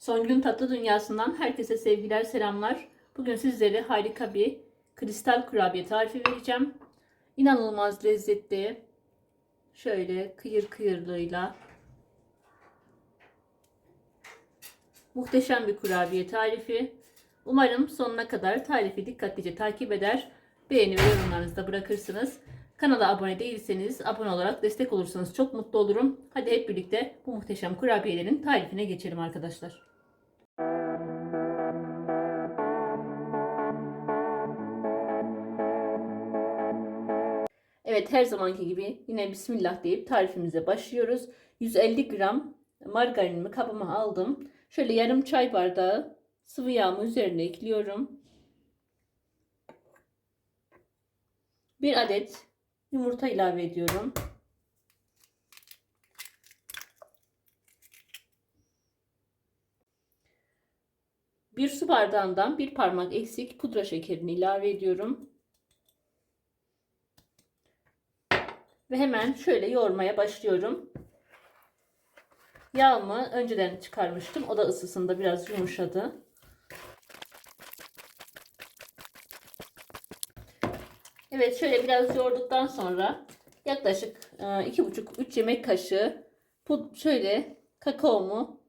Songül'ün tatlı dünyasından herkese sevgiler, selamlar. Bugün sizlere harika bir kristal kurabiye tarifi vereceğim. İnanılmaz lezzetli. Şöyle kıyır kıyırlığıyla muhteşem bir kurabiye tarifi. Umarım sonuna kadar tarifi dikkatlice takip eder. Beğeni ve yorumlarınızı da bırakırsınız. Kanala abone değilseniz abone olarak destek olursanız çok mutlu olurum. Hadi hep birlikte bu muhteşem kurabiyelerin tarifine geçelim arkadaşlar. Evet her zamanki gibi yine Bismillah deyip tarifimize başlıyoruz. 150 gram margarinimi kabıma aldım. Şöyle yarım çay bardağı sıvı yağımı üzerine ekliyorum. Bir adet yumurta ilave ediyorum. Bir su bardağından bir parmak eksik pudra şekerini ilave ediyorum. Ve hemen şöyle yoğurmaya başlıyorum. Yağımı önceden çıkarmıştım. O da ısısında biraz yumuşadı. Evet şöyle biraz yoğurduktan sonra yaklaşık 2,5-3 yemek kaşığı şöyle kakaomu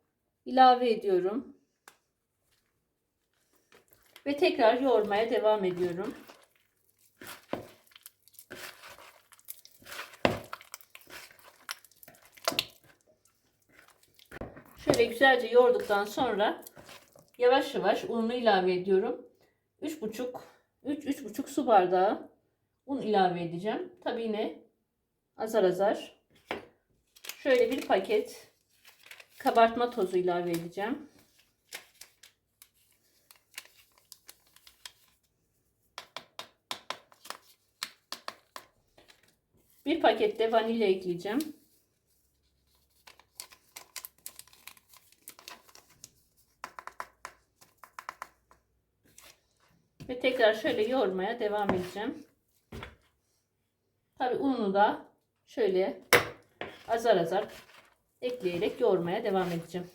ilave ediyorum. Ve tekrar yoğurmaya devam ediyorum. Şöyle güzelce yoğurduktan sonra yavaş yavaş ununu ilave ediyorum. 3,5 3-3,5 su bardağı un ilave edeceğim. Tabi yine azar azar. Şöyle bir paket kabartma tozu ilave edeceğim. Bir paket de vanilya ekleyeceğim. Ve tekrar şöyle yoğurmaya devam edeceğim. Tabi ununu da şöyle azar azar ekleyerek yoğurmaya devam edeceğim.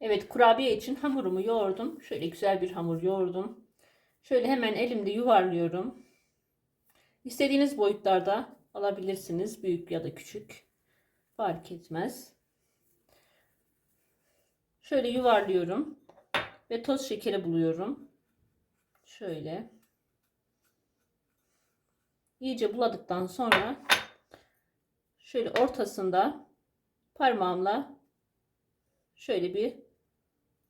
Evet kurabiye için hamurumu yoğurdum. Şöyle güzel bir hamur yoğurdum. Şöyle hemen elimde yuvarlıyorum. İstediğiniz boyutlarda alabilirsiniz. Büyük ya da küçük. Fark etmez. Şöyle yuvarlıyorum. Ve toz şekeri buluyorum. Şöyle. İyice buladıktan sonra şöyle ortasında parmağımla şöyle bir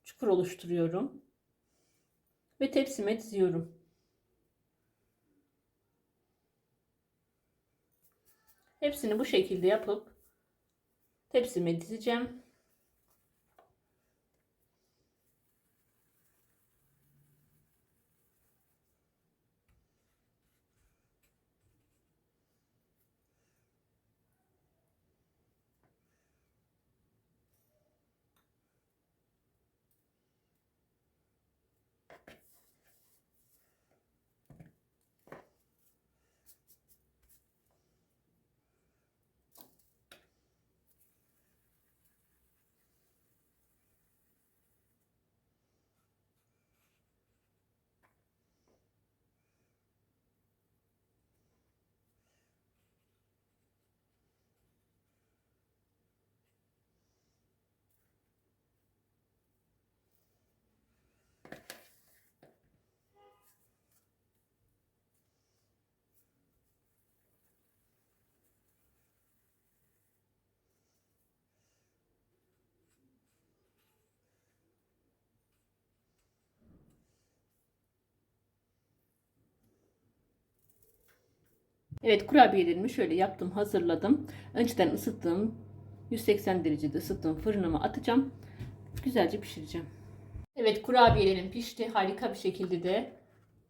çukur oluşturuyorum ve tepsime diziyorum. Hepsini bu şekilde yapıp tepsime dizeceğim. Evet kurabiyelerimi şöyle yaptım hazırladım. Önceden ısıttığım 180 derecede ısıttığım fırınıma atacağım. Güzelce pişireceğim. Evet kurabiyelerim pişti. Harika bir şekilde de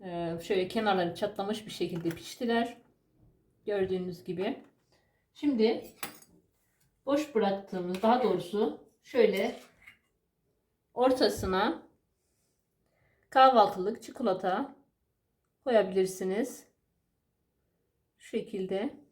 e, şöyle kenarları çatlamış bir şekilde piştiler. Gördüğünüz gibi. Şimdi boş bıraktığımız daha doğrusu şöyle ortasına kahvaltılık çikolata koyabilirsiniz. Şu şekilde.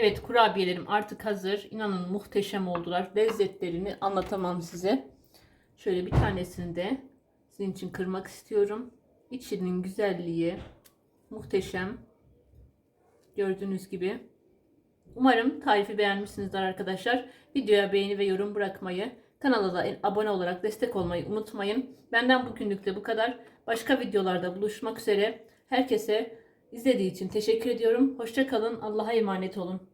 Evet kurabiyelerim artık hazır. İnanın muhteşem oldular. Lezzetlerini anlatamam size. Şöyle bir tanesini de sizin için kırmak istiyorum. İçinin güzelliği muhteşem. Gördüğünüz gibi. Umarım tarifi beğenmişsinizdir arkadaşlar. Videoya beğeni ve yorum bırakmayı, kanala da abone olarak destek olmayı unutmayın. Benden bugünlük de bu kadar. Başka videolarda buluşmak üzere. Herkese izlediği için teşekkür ediyorum. Hoşça kalın. Allah'a emanet olun.